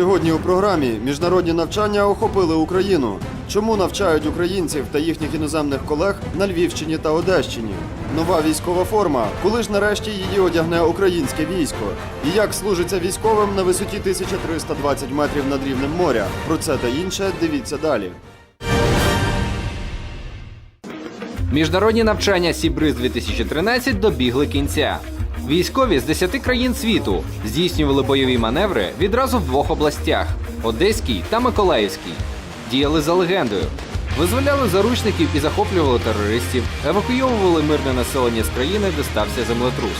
Сьогодні у програмі міжнародні навчання охопили Україну. Чому навчають українців та їхніх іноземних колег на Львівщині та Одещині? Нова військова форма. Коли ж нарешті її одягне українське військо? І як служиться військовим на висоті 1320 метрів над рівнем моря? Про це та інше дивіться далі. Міжнародні навчання Сібриз 2013 добігли кінця. Військові з 10 країн світу здійснювали бойові маневри відразу в двох областях Одеській та Миколаївській. Діяли за легендою. Визволяли заручників і захоплювали терористів, евакуйовували мирне населення з країни, де стався землетрус.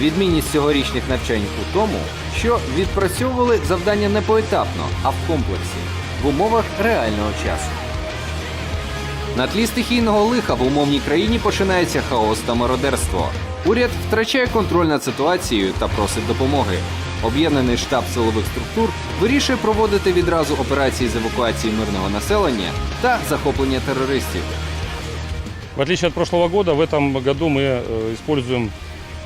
Відмінність цьогорічних навчань у тому, що відпрацьовували завдання не поетапно, а в комплексі в умовах реального часу. На тлі стихійного лиха в умовній країні починається хаос та мародерство. Уряд втрачає контроль над ситуацією та просить допомоги. Об'єднаний штаб силових структур вирішує проводити відразу операції з евакуації мирного населення та захоплення терористів. В отличие от прошлого года, в этом году мы э, используем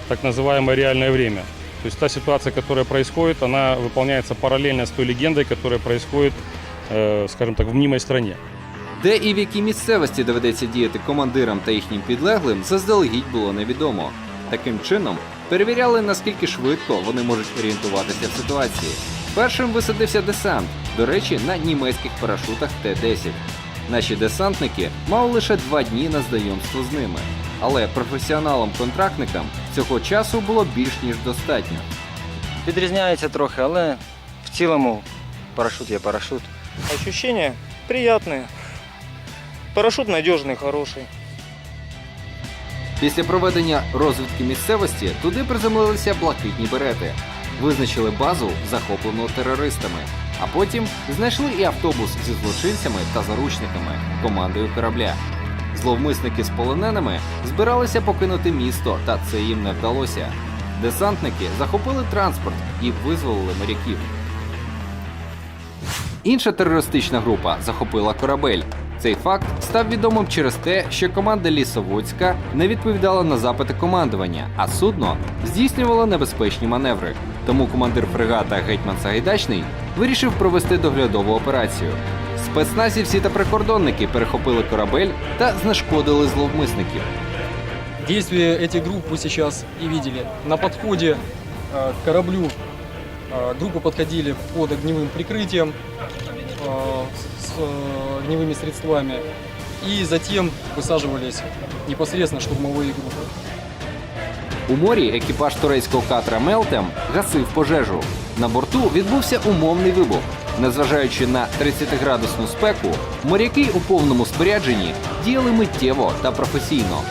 так называемое реальное время. То есть та ситуация, которая происходит, она выполняется параллельно с той легендой, которая происходит, э, скажем так, в мнимой стране. Де і в якій місцевості доведеться діяти командирам та їхнім підлеглим, заздалегідь було невідомо. Таким чином перевіряли, наскільки швидко вони можуть орієнтуватися в ситуації. Першим висадився десант, до речі, на німецьких парашутах Т-10. Наші десантники мали лише два дні на знайомство з ними. Але професіоналам-контрактникам цього часу було більш ніж достатньо. Відрізняється трохи, але в цілому парашут є парашут. Ощущения приятные. Парашют надежный, хороший. Після проведення розвідки місцевості туди приземлилися блакитні берети, визначили базу, захоплену терористами, а потім знайшли і автобус зі злочинцями та заручниками командою корабля. Зловмисники з полоненими збиралися покинути місто, та це їм не вдалося. Десантники захопили транспорт і визволили моряків. Інша терористична група захопила корабель. Цей факт став відомим через те, що команда Лісоводська не відповідала на запити командування, а судно здійснювало небезпечні маневри. Тому командир фрегата Гетьман Сагайдачний вирішив провести доглядову операцію. Спецназівці та прикордонники перехопили корабель та знешкодили зловмисників. Действия этих групп вы сейчас и видели. На подходе э, к кораблю э, группы подходили под огневым прикрытием э, с э, огневыми средствами и затем высаживались непосредственно штурмовые группы. У морі екіпаж турецького катера Мелтем гасив пожежу. На борту відбувся умовний вибух. Незважаючи на 30-градусну спеку, моряки у повному спорядженні діяли миттєво та професійно.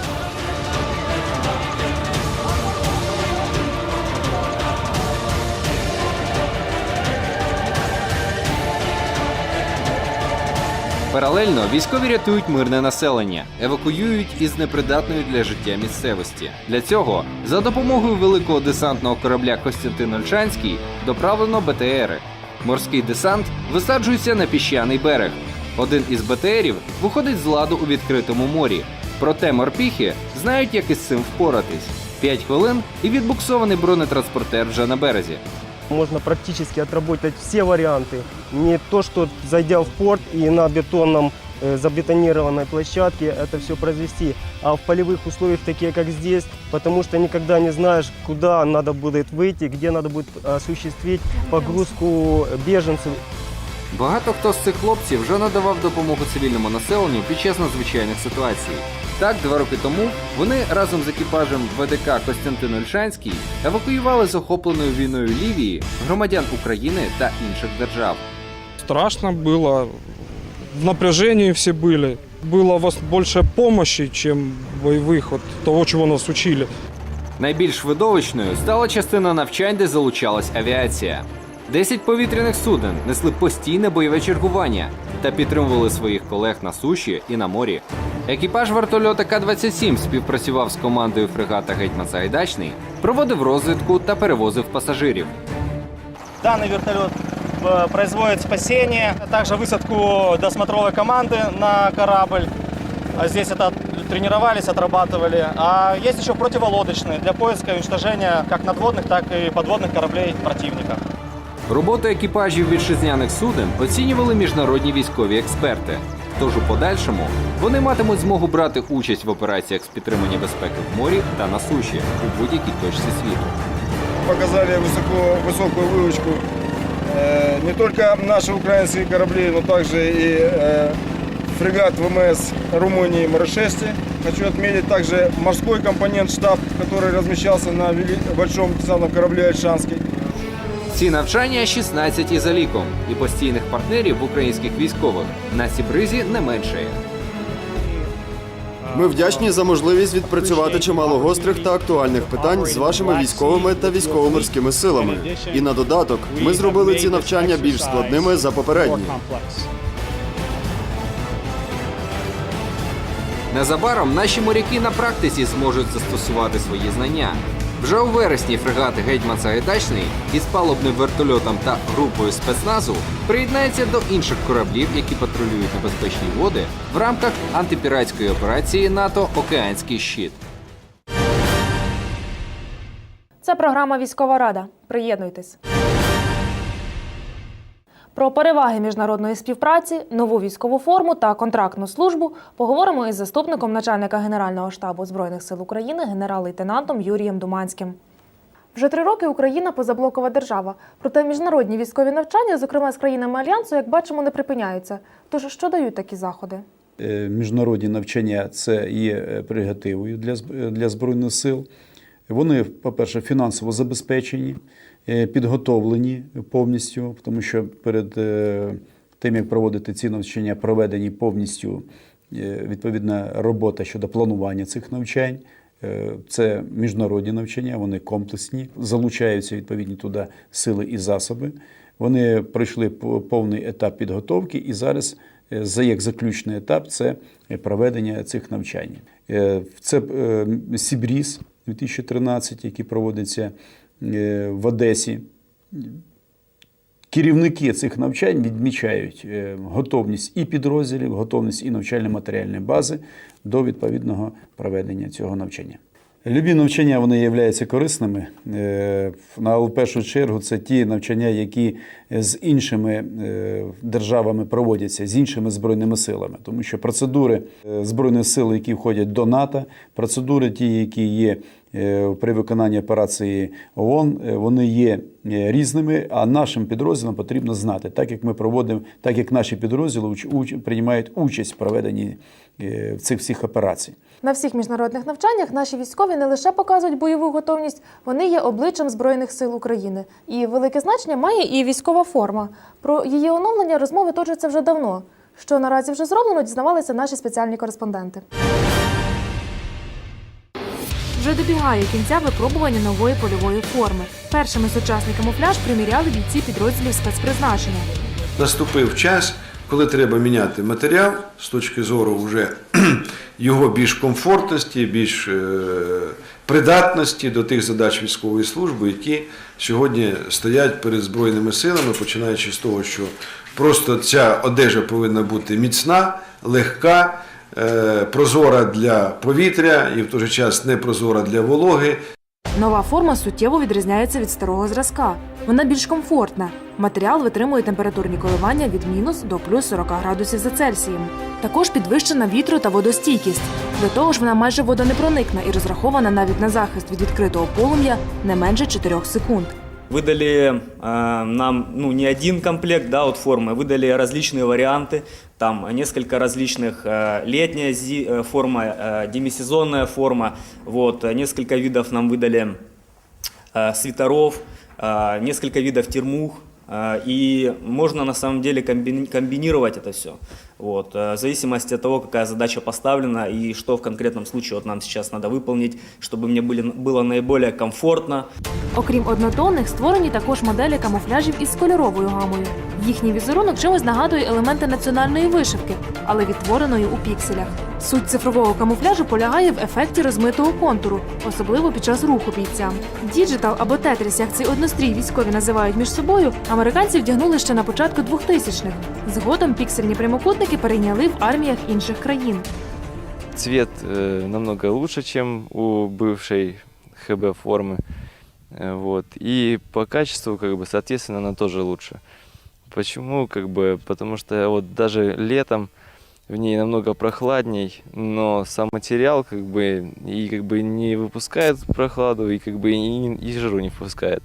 Паралельно військові рятують мирне населення, евакуюють із непридатної для життя місцевості. Для цього за допомогою великого десантного корабля Костянтин Ольшанський доправлено БТРи. Морський десант висаджується на піщаний берег. Один із БТРів виходить з ладу у відкритому морі. Проте морпіхи знають, як із цим впоратись. П'ять хвилин і відбуксований бронетранспортер вже на березі Можно практически отработать все варианты. Не то, что зайдя в порт и на бетонном э, забетонированной площадке это все произвести, а в полевых условиях, такие как здесь, потому что никогда не знаешь, куда надо будет выйти, где надо будет осуществить погрузку беженцев Багато хто з цих хлопців вже надавав допомогу цивільному населенню під час надзвичайних ситуацій. Так, два роки тому вони разом з екіпажем ВДК Костянтин Ольшанський евакуювали з охопленою війною Лівії громадян України та інших держав. страшно было, в напряжении все были. Было вас больше помощи, чем боевых, вот того, чего нас учили. Найбільш видовищною стала частина навчань, де залучалась авіація. Десять повітряних суден несли постійне бойове чергування та підтримували своїх колег на суші і на морі. Екіпаж вертольота К-27 співпрацював з командою фрегата Гетьман Сагайдачний, проводив розвідку та перевозив пасажирів. Данный вертолет э, производит спасение, а также высадку досмотровой команды на корабль. А Здесь это тренировались, отрабатывали. А есть еще противолодочные для поиска и уничтожения как надводных, так и подводных кораблей противника. Роботу екіпажів вітчизняних суден оцінювали міжнародні військові експерти. Тож у подальшому вони матимуть змогу брати участь в операціях з підтримання безпеки в морі та на суші у будь-якій точці світу. показали высоко, высокую выучку э, не только наши украинские корабли, но также и э, фрегат ВМС Румынии Морошести. Хочу отметить также морской компонент штаб, который размещался на вели- большом десантном корабле «Альшанский». Ці навчання 16 і за ліком, і постійних партнерів в українських військових на Сібризі не меншає. Ми вдячні за можливість відпрацювати чимало гострих та актуальних питань з вашими військовими та військово-морськими силами. І на додаток ми зробили ці навчання більш складними за попередні. Незабаром наші моряки на практиці зможуть застосувати свої знання. Вже у вересні фрегати Гетьман Сагайдачний із палубним вертольотом та групою спецназу приєднається до інших кораблів, які патрулюють небезпечні води в рамках антипіратської операції НАТО Океанський щит. Це програма Військова Рада. Приєднуйтесь. Про переваги міжнародної співпраці, нову військову форму та контрактну службу поговоримо із заступником начальника Генерального штабу Збройних сил України генерал-лейтенантом Юрієм Думанським. Вже три роки Україна позаблокова держава. Проте міжнародні військові навчання, зокрема з країнами альянсу, як бачимо, не припиняються. Тож що дають такі заходи? Е, Міжнародні навчання це є е, прерогативою для, Збройних сил. Вони, по-перше, фінансово забезпечені, підготовлені повністю, тому що перед е, тим, як проводити ці навчання, проведені повністю е, відповідна робота щодо планування цих навчань. Е, Це міжнародні навчання, вони комплексні, залучаються відповідні туди сили і засоби. Вони пройшли по- повний етап підготовки і зараз е, за як заключний етап це е, проведення цих навчань. Е, Це е, Сібріз 2013, який проводиться е, в Одесі. Керівники цих навчань відмічають е, готовність і підрозділів, готовність і навчально-матеріальної бази до відповідного проведення цього навчання. Любі навчання вони являються корисними. Е, на- Але в першу чергу це ті навчання, які з іншими е, державами проводяться, з іншими збройними силами. Тому що процедури е, збройних сил, які входять до НАТО, процедури, ті, які є е, при виконанні операції ООН, е, вони є е, різними. А нашим підрозділам потрібно знати, так як ми проводимо, так як наші підрозділи приймають участь в проведенні е, цих всіх операцій. На всіх міжнародних навчаннях наші військові не лише показують бойову готовність, вони є обличчям Збройних сил України. І велике значення має і військова форма. Про її оновлення розмови точаться вже давно. Що наразі вже зроблено, дізнавалися наші спеціальні кореспонденти. Вже добігає кінця випробування нової польової форми. Першими сучасний камуфляж приміряли бійці підрозділів спецпризначення. наступив час, коли треба міняти матеріал з точки зору вже його більш комфортності, більш е, придатності до тих задач військової служби, які сьогодні стоять перед Збройними силами, починаючи з того, що просто ця одежа повинна бути міцна, легка, е, прозора для повітря і в той же час не прозора для вологи. Нова форма суттєво відрізняється від старого зразка. Вона більш комфортна. Матеріал витримує температурні коливання від мінус до плюс 40 градусів за Цельсієм. Також підвищена вітру та водостійкість. До того ж, вона майже водонепроникна і розрахована навіть на захист від відкритого полум'я не менше 4 секунд. Выдали э, нам ну, не один комплект да, от формы, выдали различные варианты. Там несколько различных э, летняя зи- э, форма, э, демисезонная форма. Вот, э, несколько видов нам выдали э, свитеров, э, несколько видов термух. э, И можно на самом деле комбини- комбинировать это все. Вот, э, в зависимости от того, какая задача поставлена и что в конкретном случае вот нам сейчас надо выполнить, чтобы мне были, было наиболее комфортно, Окрім однотонних, створені також моделі камуфляжів із кольоровою гамою. Їхній візерунок чимось нагадує елементи національної вишивки, але відтвореної у пікселях. Суть цифрового камуфляжу полягає в ефекті розмитого контуру, особливо під час руху бійця. Діджитал або тетріс, як цей однострій військові називають між собою, американці вдягнули ще на початку 2000-х. Згодом піксельні прямокутники перейняли в арміях інших країн. Цвет э, намного лучше, чем у бывшей ХБ формы. Э, Вот. И по качеству, как бы, соответственно, она тоже лучше. Почему? Как бы, потому что вот даже летом в ней намного прохладней, но сам материал как бы и как бы не выпускает прохладу, и как бы и, и жару не впускает.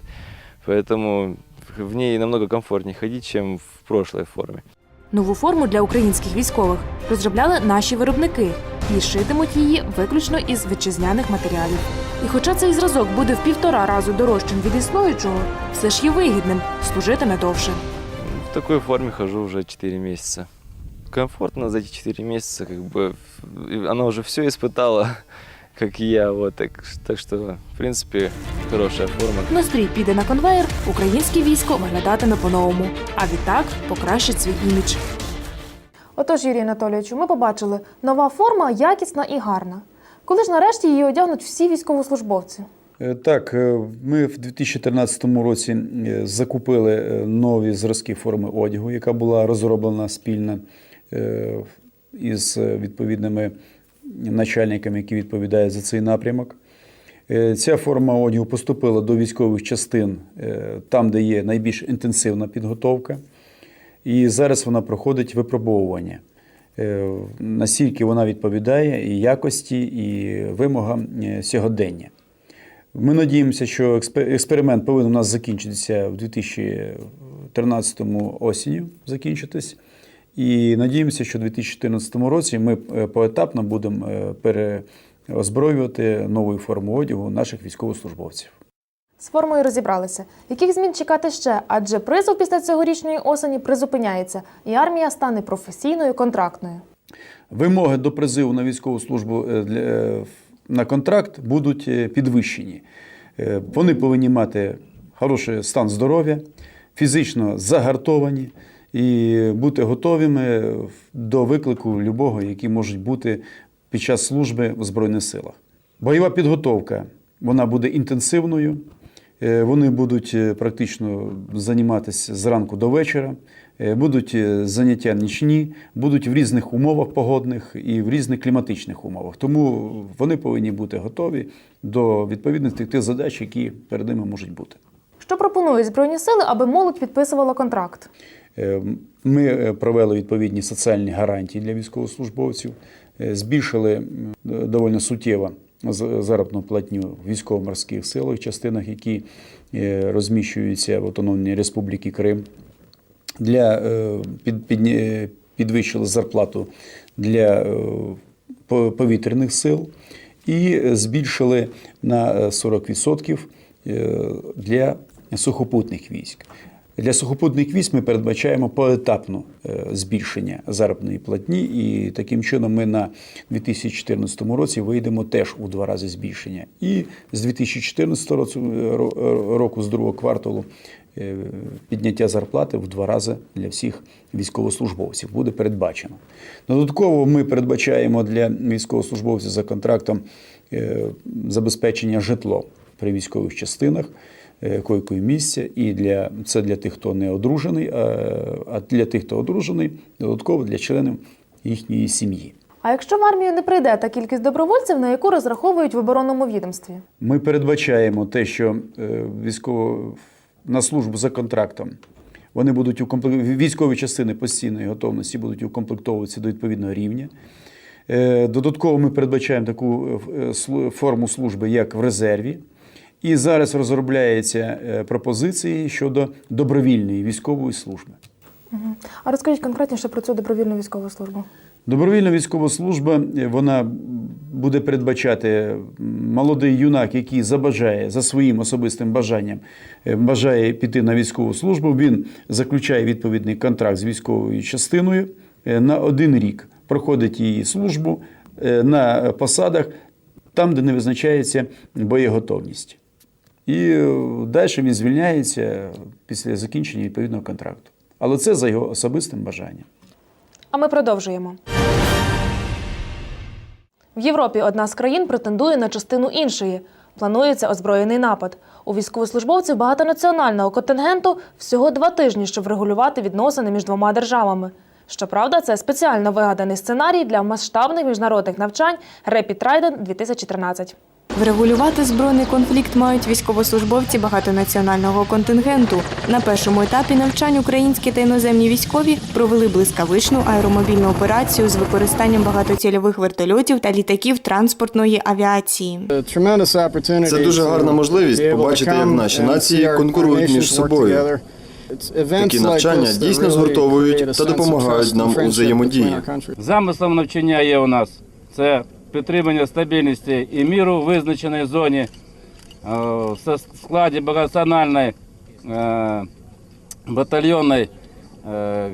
Поэтому в ней намного комфортнее ходить, чем в прошлой форме. Нову форму для українських військових розробляли наші виробники і шитимуть її виключно із вітчизняних матеріалів. І хоча цей зразок буде в півтора разу дорожчим від існуючого, все ж є вигідним, служитиме довше. В такой форме хожу уже 4 месяца. Комфортно за эти 4 месяца, как бы и она уже все испытала, как и я, вот так, так что, в принципе, хорошая форма. Настрій піде на конвеєр, українське військо виглядатиме по-новому, а відтак покращить свій імідж. Отож, Юрій Анатолійовичу, ми побачили, нова форма якісна і гарна. Коли ж нарешті її одягнуть всі військовослужбовці? Е, Так, е, ми в 2013 році е, закупили е, нові зразки форми одягу, яка була розроблена спільно е, із е, відповідними начальниками, які відповідають за цей напрямок. Е, Ця форма одягу поступила до військових частин е, там, де є найбільш інтенсивна підготовка. І зараз вона проходить випробовування. Наскільки вона відповідає і якості, і вимогам сьогодення. Ми надіємося, що експеримент повинен у нас закінчитися в 2013 осінню закінчитись. І надіємося, що в 2014 році ми е, поетапно будемо е, переозброювати новою форму одягу наших військовослужбовців. З формою розібралися. Яких змін чекати ще? Адже призов після цьогорічної осені призупиняється, і армія стане професійною контрактною. Вимоги до призиву на військову службу е, для- на контракт будуть підвищені. Вони повинні мати хороший стан здоров'я, фізично загартовані і бути готовими до виклику любого, які можуть бути під час служби в Збройних силах. Бойова підготовка вона буде інтенсивною. Е, Вони будуть е, практично займатися зранку до вечора, Е, будуть заняття нічні, будуть в різних умовах погодних і в різних кліматичних умовах. Тому вони повинні бути готові до відповідних тих задач, які перед ними можуть бути. Що пропонують збройні сили, аби молодь підписувала контракт? Е, Ми е, провели відповідні соціальні гарантії для військовослужбовців, е, збільшили доволі суттєво заробітну платню військово-морських силах, частинах, які е, розміщуються в Автономній Республіці Крим. Для під, під, підвищили зарплату для повітряних сил і збільшили на е, 40% е, для сухопутних військ. Для сухопутних військ ми передбачаємо поетапне е, збільшення заробітної платні, і таким чином ми на 2014 році вийдемо теж у два рази збільшення. І з 2014 року, ро- року з другого кварталу, е, підняття зарплати в два рази для всіх військовослужбовців буде передбачено. Додатково ми передбачаємо для військовослужбовців за контрактом е, забезпечення житло при військових частинах койкою місця, і для це для тих, хто не одружений, а, для тих, хто одружений, додатково для членів їхньої сім'ї. А якщо в армію не прийде та кількість добровольців, на яку розраховують в оборонному відомстві? Ми передбачаємо те, що е, військово на службу за контрактом вони будуть у укомплек... військові частини постійної готовності будуть укомплектовуватися до відповідного рівня. Е, Додатково ми передбачаємо таку е, форму служби, як в резерві. І зараз розробляються е, пропозиції щодо добровільної військової служби. А розкажіть конкретніше про цю добровільну військову службу. Добровільна військова служба е, вона буде передбачати молодий юнак, який забажає за своїм особистим бажанням, е, бажає піти на військову службу. Він заключає відповідний контракт з військовою частиною на один рік, проходить її службу на посадах, там, де не визначається боєготовність. І далі він звільняється після закінчення відповідного контракту. Але це за його особистим бажанням. А ми продовжуємо. В Європі одна з країн претендує на частину іншої. Планується озброєний напад. У військовослужбовців багатонаціонального контингенту всього два тижні, щоб врегулювати відносини між двома державами. Щоправда, це спеціально вигаданий сценарій для масштабних міжнародних навчань Rapid Trident 2013. Врегулювати збройний конфлікт мають військовослужбовці багатонаціонального контингенту. На першому етапі навчань українські та іноземні військові провели блискавичну аеромобільну операцію з використанням багатоцільових вертольотів та літаків транспортної авіації. Це дуже гарна можливість побачити, як наші нації конкурують між собою. Такі навчання дійсно згуртовують та допомагають нам у взаємодії. Замислом навчання є у нас це підтримання стабільності і міру в визначеній зоні е, в складі багатонаціональної е, батальйонної е,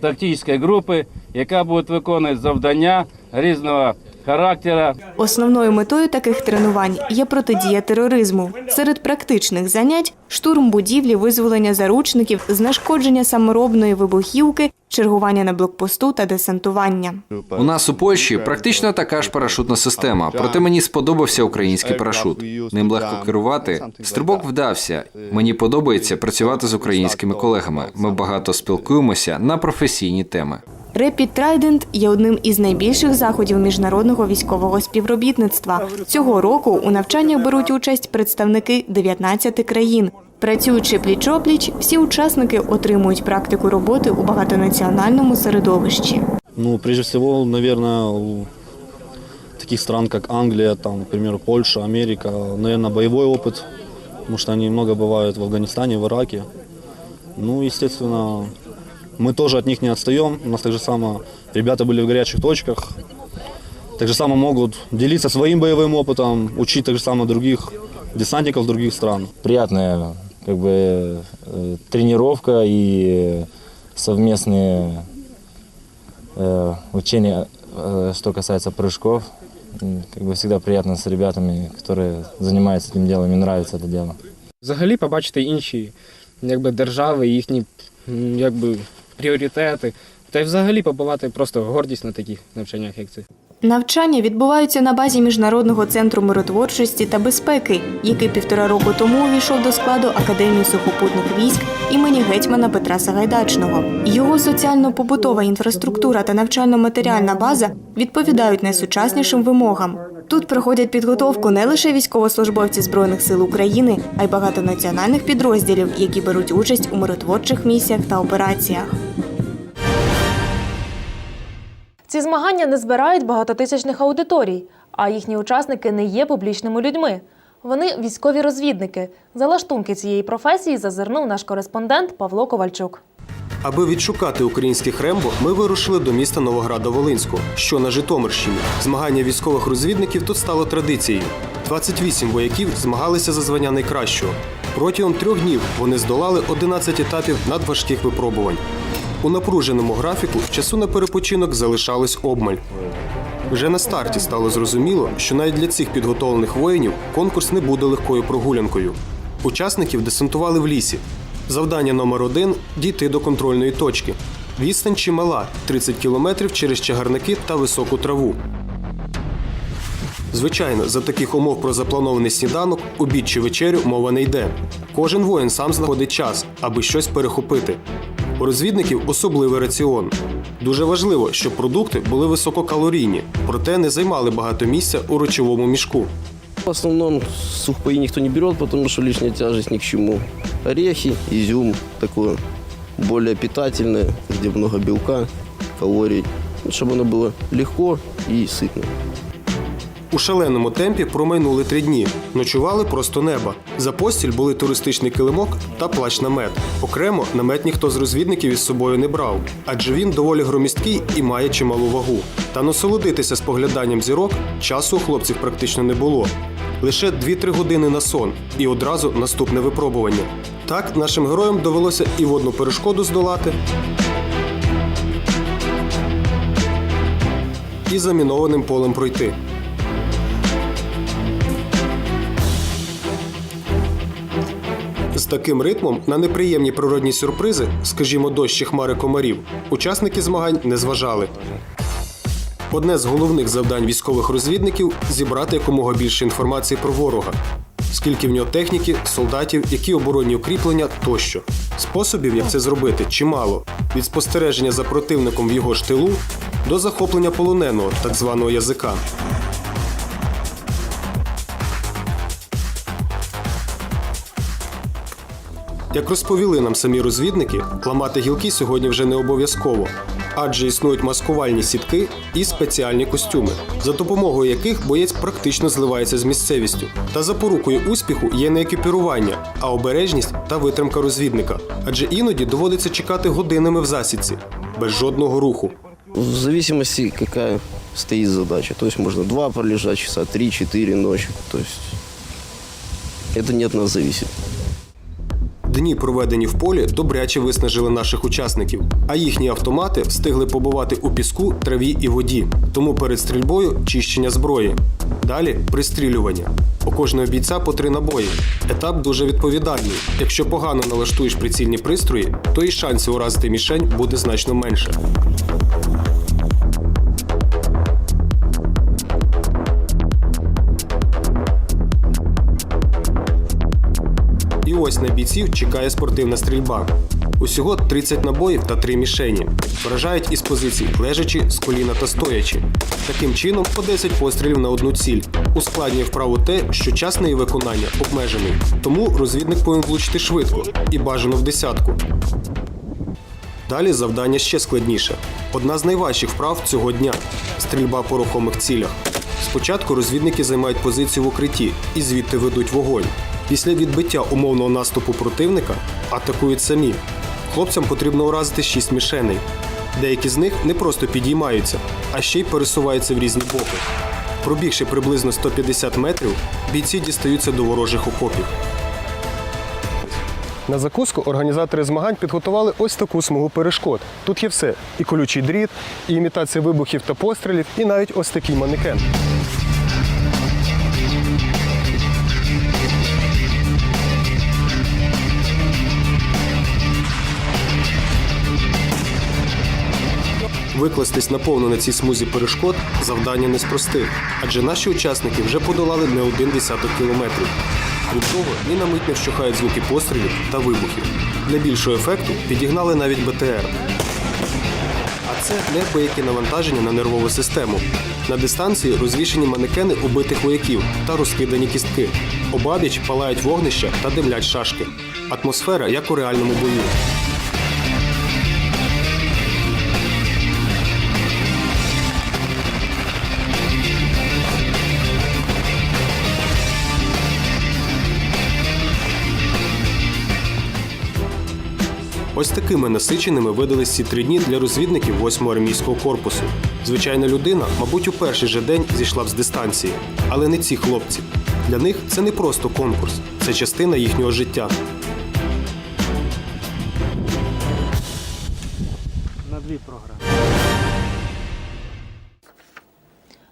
тактичної групи, яка буде виконувати завдання різного характеру. Основною метою таких тренувань є протидія тероризму. Серед практичних занять штурм будівлі, визволення заручників, знешкодження саморобної вибухівки, чергування на блокпосту та десантування. У нас у Польщі практично така ж парашутна система, проте мені сподобався український парашут. Ним легко керувати. Стрибок вдався. Мені подобається працювати з українськими колегами. Ми багато спілкуємося на професійні теми. Rapid Trident є одним із найбільших заходів міжнародного військового співробітництва. Цього року у навчаннях беруть участь представники 19 країн. Працюючи пліч-опліч, всі учасники отримують практику роботи у багатонаціональному середовищі. Ну, прежде всего, наверное, у таких стран, как Англия, там, к примеру, Польша, Америка, наверное, боевой опыт, потому что они много бывают в Афганистане, в Ираке. Ну, естественно, мы тоже от них не отстаем. У нас так же само ребята были в горячих точках, так же само могут делиться своим боевым опытом, учить так же само других десантников других стран. приятная как бы э, тренировка и совместные э, учения, э, что касается прыжков. М, Как бы всегда приятно с ребятами, которые занимаются этим делом, им нравится это дело. Взагалі побачити інші якби, держави, їхні м, якби, пріоритети. Та й взагалі побувати просто гордість на таких навчаннях, як це. Навчання відбуваються на базі міжнародного центру миротворчості та безпеки, який півтора року тому увійшов до складу Академії сухопутних військ імені гетьмана Петра Сагайдачного. Його соціально-побутова інфраструктура та навчально-матеріальна база відповідають найсучаснішим вимогам. Тут проходять підготовку не лише військовослужбовці збройних сил України, а й багатонаціональних підрозділів, які беруть участь у миротворчих місіях та операціях. Ці змагання не збирають багатотисячних аудиторій, а їхні учасники не є публічними людьми. Вони військові розвідники. За лаштунки цієї професії зазирнув наш кореспондент Павло Ковальчук. Аби відшукати українських рембо, ми вирушили до міста Новограда-Волинського, що на Житомирщині. Змагання військових розвідників тут стало традицією. 28 вояків змагалися за звання найкращого. Протягом трьох днів вони здолали 11 етапів надважких випробувань. У напруженому графіку часу на перепочинок залишалось обмаль. Вже на старті стало зрозуміло, що навіть для цих підготовлених воїнів конкурс не буде легкою прогулянкою. Учасників десантували в лісі. Завдання номер один дійти до контрольної точки. Відстань чимала 30 кілометрів через чагарники та високу траву. Звичайно, за таких умов про запланований сніданок, обід чи вечерю мова не йде. Кожен воїн сам знаходить час, аби щось перехопити. У розвідників особливий раціон. Дуже важливо, щоб продукти були висококалорійні, проте не займали багато місця у речовому мішку. В основном сухпаи никто не берет, потому что лишняя тяжесть ни к чему. Орехи, изюм такое более питательное, где много белка, калорий, Ну, чтобы оно было легко и сытно. У шаленому темпі промайнули три дні. Ночували просто неба. За постіль були туристичний килимок та плащ-намет. Окремо намет ніхто з розвідників із собою не брав, адже він доволі громісткий і має чималу вагу. Та насолодитися спогляданням зірок часу у хлопців практично не було. Лише 2-3 години на сон і одразу наступне випробування. Так нашим героям довелося і водну перешкоду здолати, і замінованим полем пройти. З таким ритмом на неприємні природні сюрпризи, скажімо, дощ чи хмари комарів, учасники змагань не зважали. Одне з головних завдань військових розвідників зібрати якомога більше інформації про ворога, скільки в нього техніки, солдатів, які оборонні укріплення тощо. Способів, як це зробити, чимало: від спостереження за противником в його ж тилу до захоплення полоненого, так званого язика. Як розповіли нам самі розвідники, ламати гілки сьогодні вже не обов'язково, адже існують маскувальні сітки і спеціальні костюми, за допомогою яких боєць практично зливається з місцевістю. Та запорукою успіху є не екіпірування, а обережність та витримка розвідника. Адже іноді доводиться чекати годинами в засідці, без жодного руху. В зависимости, какая стоит задача. То есть можно два пролежать часа, три-четыре ночи. То есть это не от нас зависит. Дні, проведені в полі, добряче виснажили наших учасників, а їхні автомати встигли побувати у піску, траві і воді. Тому перед стрільбою чищення зброї. Далі пристрілювання. У кожного бійця по три набої. Етап дуже відповідальний. Якщо погано налаштуєш прицільні пристрої, то і шансів уразити мішень буде значно менше. Ось на бійців чекає спортивна стрільба. Усього 30 набоїв та 3 мішені. Вражають із позицій лежачи, з коліна та стоячи. Таким чином, по 10 пострілів на одну ціль. Ускладнює вправу те, що час на її виконання обмежений. Тому розвідник повинен влучити швидко і бажано в десятку. Далі завдання ще складніше. Одна з найважчих вправ цього дня стрільба по рухомих цілях. Спочатку розвідники займають позицію в укритті і звідти ведуть вогонь. Після відбиття умовного наступу противника атакують самі. Хлопцям потрібно уразити 6 мішеней. Деякі з них не просто підіймаються, а ще й пересуваються в різні боки. Пробігши приблизно 150 метрів, бійці дістаються до ворожих окопів. На закуску організатори змагань підготували ось таку смугу перешкод. Тут є все: і колючий дріт, і імітація вибухів та пострілів, і навіть ось такий манекен. Викластись наповну на цій смузі перешкод завдання не адже наші учасники вже подолали не один десяток кілометрів. Крім того, ні на мить не вщухають звуки пострілів та вибухів. Для більшого ефекту підігнали навіть БТР. А це неабияке навантаження на нервову систему. На дистанції розвішені манекени убитих вояків та розкидані кістки. Обабіч палають вогнища та димлять шашки. Атмосфера як у реальному бою. Ось такими насиченими видались ці три дні для розвідників 8-го армійського корпусу. Звичайна людина, мабуть, у перший же день зійшла з дистанції, але не ці хлопці. Для них це не просто конкурс, це частина їхнього життя.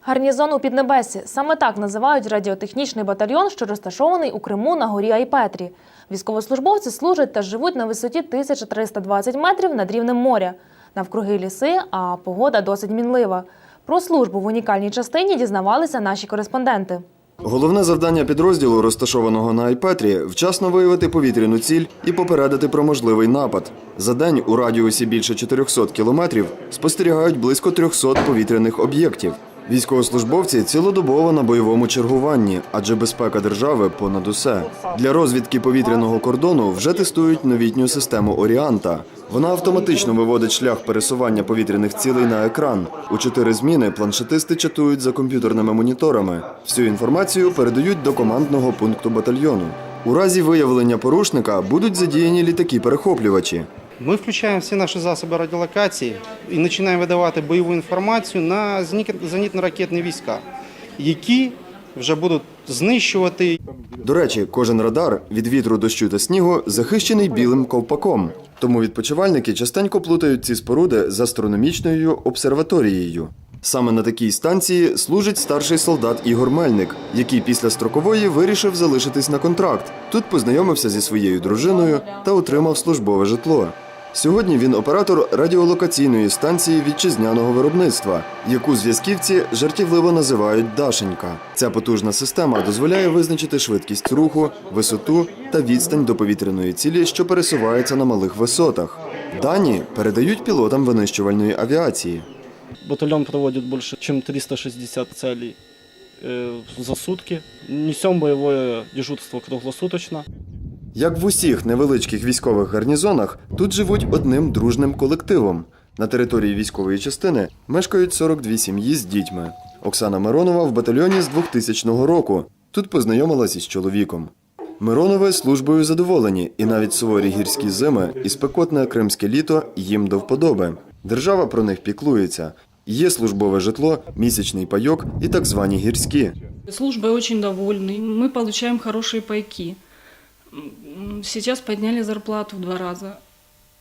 Гарнізон у Піднебесі. Саме так називають радіотехнічний батальйон, що розташований у Криму на горі Айпетрі. Військовослужбовці служать та живуть на висоті 1320 метрів над рівнем моря. Навкруги ліси, а погода досить мінлива. Про службу в унікальній частині дізнавалися наші кореспонденти. Головне завдання підрозділу, розташованого на Айпетрі, вчасно виявити повітряну ціль і попередити про можливий напад. За день у радіусі більше 400 кілометрів спостерігають близько 300 повітряних об'єктів. Військовослужбовці цілодобово на бойовому чергуванні, адже безпека держави понад усе. Для розвідки повітряного кордону вже тестують новітню систему Оріанта. Вона автоматично виводить шлях пересування повітряних цілей на екран. У чотири зміни планшетисти чатують за комп'ютерними моніторами. Всю інформацію передають до командного пункту батальйону. У разі виявлення порушника будуть задіяні літаки-перехоплювачі. Ми включаємо всі наші засоби радіолокації і починаємо видавати бойову інформацію на зенітно- зенітно-ракетні війська, які вже будуть знищувати. До речі, кожен радар від вітру, дощу та снігу захищений білим ковпаком. Тому відпочивальники частенько плутають ці споруди з астрономічною обсерваторією. Саме на такій станції служить старший солдат Ігор Мельник, який після строкової вирішив залишитись на контракт. Тут познайомився зі своєю дружиною та отримав службове житло. Сьогодні він оператор радіолокаційної станції вітчизняного виробництва, яку зв'язківці жартівливо називають Дашенька. Ця потужна система дозволяє визначити швидкість руху, висоту та відстань до повітряної цілі, що пересувається на малих висотах. Дані передають пілотам винищувальної авіації. Батальон проводит больше, чем 360 целей э, за сутки. Несем боевое дежурство круглосуточно. Як в усіх невеличких військових гарнізонах, тут живуть одним дружним колективом. На території військової частини мешкають 42 сім'ї з дітьми. Оксана Миронова в батальйоні з 2000 року. Тут познайомилась із чоловіком. Миронови службою задоволені, і навіть суворі гірські зими і спекотне кримське літо їм до вподоби. Держава про них піклується. Є службове житло, місячний пайок і так звані гірські. Службой очень довольны. Мы получаем хорошие пайки. Сейчас подняли зарплату в два раза.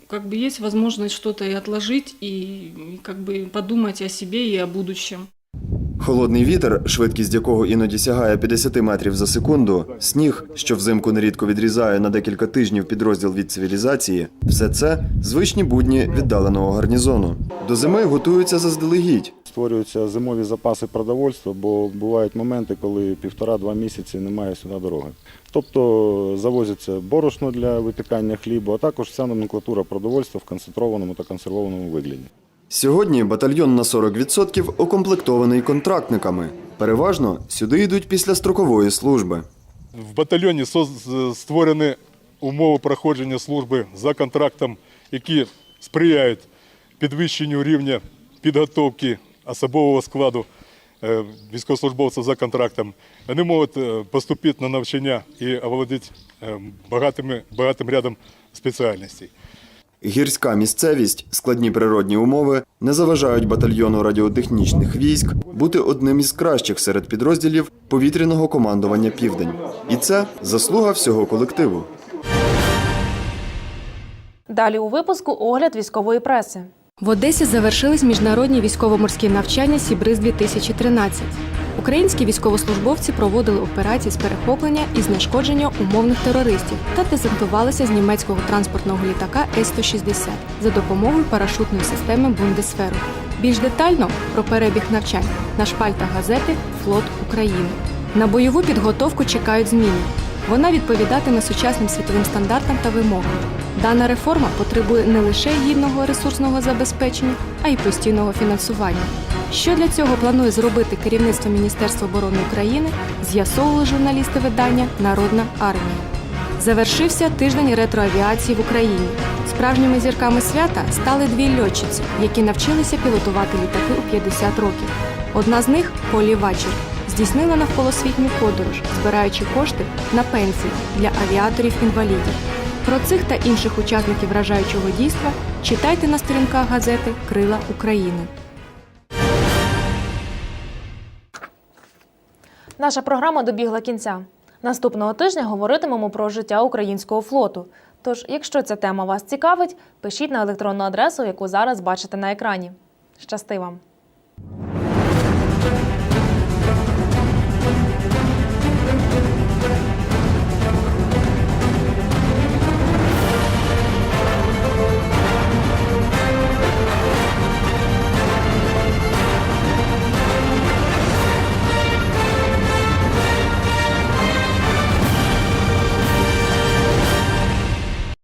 Как бы есть возможность что-то и отложить, и как бы подумать о себе и о будущем. Холодний вітер, швидкість якого іноді сягає 50 метрів за секунду, сніг, що взимку нерідко відрізає на декілька тижнів підрозділ від цивілізації, все це звичні будні віддаленого гарнізону. До зими готуються заздалегідь. Створюються зимові запаси продовольства, бо бувають моменти, коли півтора-два місяці немає сюди дороги. Тобто завозиться борошно для випікання хлібу, а також вся номенклатура продовольства в концентрованому та консервованому вигляді. Сьогодні батальйон на 40% укомплектований контрактниками. Переважно сюди йдуть після строкової служби. В батальйоні створені умови проходження служби за контрактом, які сприяють підвищенню рівня підготовки особового складу е, військовослужбовців за контрактом. Вони можуть е, поступити на навчання і оволодіти е, багатими, багатим рядом спеціальностей. Гірська місцевість, складні природні умови не заважають батальйону радіотехнічних військ бути одним із кращих серед підрозділів повітряного командування Південь. І це заслуга всього колективу. Далі у випуску огляд військової преси. В Одесі завершились міжнародні військово-морські навчання Сібриз 2013 Українські військовослужбовці проводили операції з перехоплення і знешкодження умовних терористів та дезактувалися з німецького транспортного літака С-160 за допомогою парашутної системи Бундесферу. Більш детально про перебіг навчань на шпальтах газети Флот України. На бойову підготовку чекають зміни. Вона відповідатиме сучасним світовим стандартам та вимогам. Дана реформа потребує не лише гідного ресурсного забезпечення, а й постійного фінансування. Що для цього планує зробити керівництво Міністерства оборони України, з'ясовували журналісти видання Народна армія. Завершився тиждень ретроавіації в Україні. Справжніми зірками свята стали дві льотчиці, які навчилися пілотувати літаки у 50 років. Одна з них Полі Вачер, здійснила навколосвітню подорож, збираючи кошти на пенсії для авіаторів-інвалідів. Про цих та інших учасників вражаючого дійства читайте на сторінках газети Крила України. Наша програма добігла кінця. Наступного тижня говоритимемо про життя українського флоту. Тож, якщо ця тема вас цікавить, пишіть на електронну адресу, яку зараз бачите на екрані. Щасти вам!